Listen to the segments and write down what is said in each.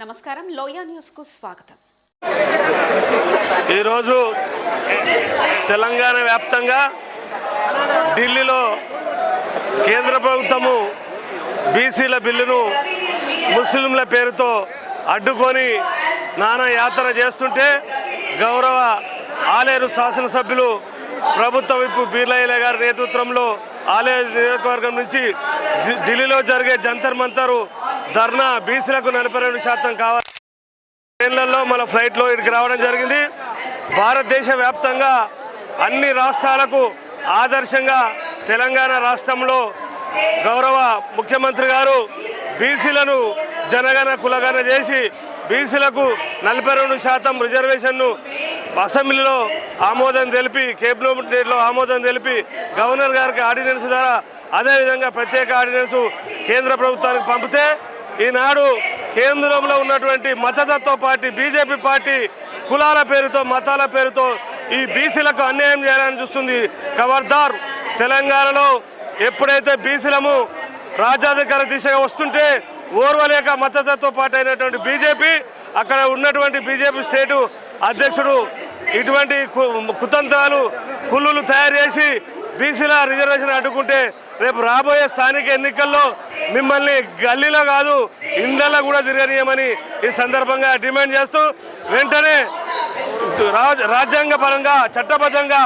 నమస్కారం. లోయా న్యూస్కు స్వాగతం. ఈరోజు తెలంగాణ వ్యాప్తంగా ఢిల్లీలో కేంద్ర ప్రభుత్వము బీసీల బిల్లును ముస్లింల పేరుతో అడ్డుకొని నానా యాత్ర చేస్తుంటే గౌరవ ఆలేరు శాసనసభ్యులు ప్రభుత్వ విప్పు బీర్లయ్యల గారి నేతృత్వంలో ఆలయ నియోజకవర్గం నుంచి ఢిల్లీలో జరిగే జంతర్ మంతరు ధర్నా బీసీలకు నలభై రెండు శాతం కావాలి. ట్రైన్లలో మన ఫ్లైట్లో ఇక్కడికి రావడం జరిగింది. భారతదేశ వ్యాప్తంగా అన్ని రాష్ట్రాలకు ఆదర్శంగా తెలంగాణ రాష్ట్రంలో గౌరవ ముఖ్యమంత్రి గారు బీసీలను జనగణ కులగణ చేసి బీసీలకు నలభై రెండు శాతం రిజర్వేషన్ను అసెంబ్లీలో ఆమోదం తెలిపి కేబినెట్లో ఆమోదం తెలిపి గవర్నర్ గారికి ఆర్డినెన్స్ ద్వారా అదేవిధంగా ప్రత్యేక ఆర్డినెన్స్ కేంద్ర ప్రభుత్వానికి పంపితే ఈనాడు కేంద్రంలో ఉన్నటువంటి మతతత్వ పార్టీ బీజేపీ పార్టీ కులాల పేరుతో మతాల పేరుతో ఈ బీసీలకు అన్యాయం చేయాలని చూస్తుంది ఖబర్దార్ తెలంగాణలో ఎప్పుడైతే బీసీలము రాజ్యాధికార దిశగా వస్తుంటే ఓర్వలేక మద్దతుతో పాటు అయినటువంటి బీజేపీ అక్కడ ఉన్నటువంటి బీజేపీ స్టేటు అధ్యక్షుడు ఇటువంటి కుతంత్రాలు కుళ్ళులు తయారు చేసి బీసీల రిజర్వేషన్ అడ్డుకుంటే రేపు రాబోయే స్థానిక ఎన్నికల్లో మిమ్మల్ని గల్లీలో కాదు ఇండ్లలో కూడా తిరగనీయమని ఈ సందర్భంగా డిమాండ్ చేస్తూ వెంటనే రాజ్యాంగ పరంగా చట్టబద్ధంగా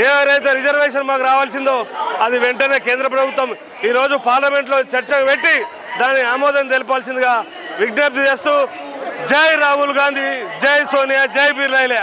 ఏవైతే రిజర్వేషన్ మాకు రావాల్సిందో అది వెంటనే కేంద్ర ప్రభుత్వం ఈరోజు పార్లమెంట్లో చర్చ పెట్టి దాని ఆమోదం తెలపాల్సిందిగా విజ్ఞప్తి చేస్తూ జై రాహుల్ గాంధీ జై సోనియా జై బిర్లాయిలే